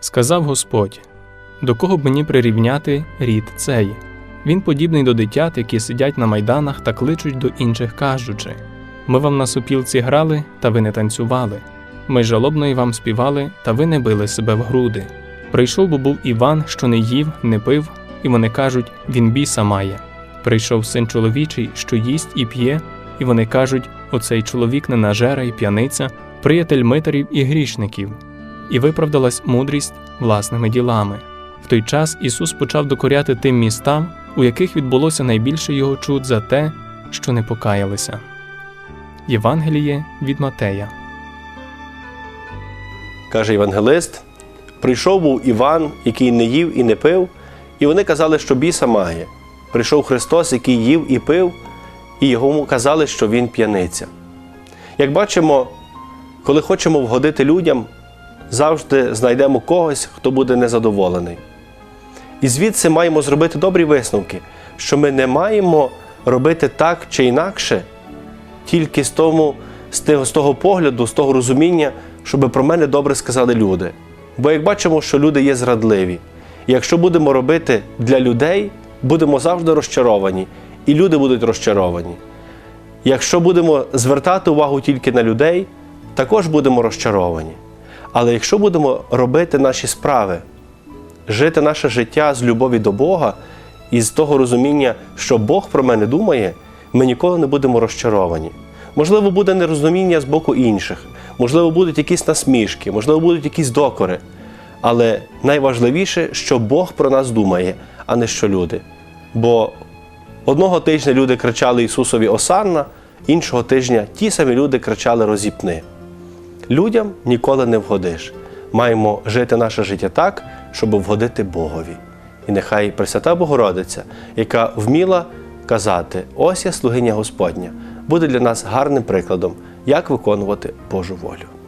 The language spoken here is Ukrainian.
Сказав Господь: До кого б мені прирівняти рід цей? Він подібний до дитят, які сидять на майданах та кличуть до інших, кажучи: Ми вам на супілці грали, та ви не танцювали. Ми жалобно й вам співали, та ви не били себе в груди. Прийшов бо був Іван, що не їв, не пив, і вони кажуть, він біса має. Прийшов син чоловічий, що їсть і п'є, і вони кажуть: оцей чоловік ненажера і п'яниця, приятель митарів і грішників. І виправдалась мудрість власними ділами. В той час Ісус почав докоряти тим містам, у яких відбулося найбільше його чуд за те, що не покаялися. Євангеліє від Матея. каже євангелист, прийшов був Іван, який не їв і не пив, і вони казали, що біса має. Прийшов Христос, який їв і пив, і йому казали, що він п'яниця. Як бачимо, коли хочемо вгодити людям, завжди знайдемо когось, хто буде незадоволений. І звідси маємо зробити добрі висновки, що ми не маємо робити так чи інакше, тільки з, тому, з, того, погляду, з того розуміння, щоб про мене добре сказали люди. Бо як бачимо, що люди є зрадливі, і якщо будемо робити для людей, будемо завжди розчаровані, і люди будуть розчаровані. Якщо будемо звертати увагу тільки на людей, також будемо розчаровані. Але якщо будемо робити наші справи, жити наше життя з любові до Бога і з того розуміння, що Бог про мене думає, ми ніколи не будемо розчаровані. Можливо, буде нерозуміння з боку інших, можливо, будуть якісь насмішки, можливо, будуть якісь докори. Але найважливіше, що Бог про нас думає, а не що люди. Бо одного тижня люди кричали Ісусові Осанна, іншого тижня ті самі люди кричали Розіпни. Людям ніколи не вгодиш. Маємо жити наше життя так, щоб вгодити Богові. І нехай Пресвята Богородиця, яка вміла казати: ось я слугиня Господня, буде для нас гарним прикладом, як виконувати Божу волю.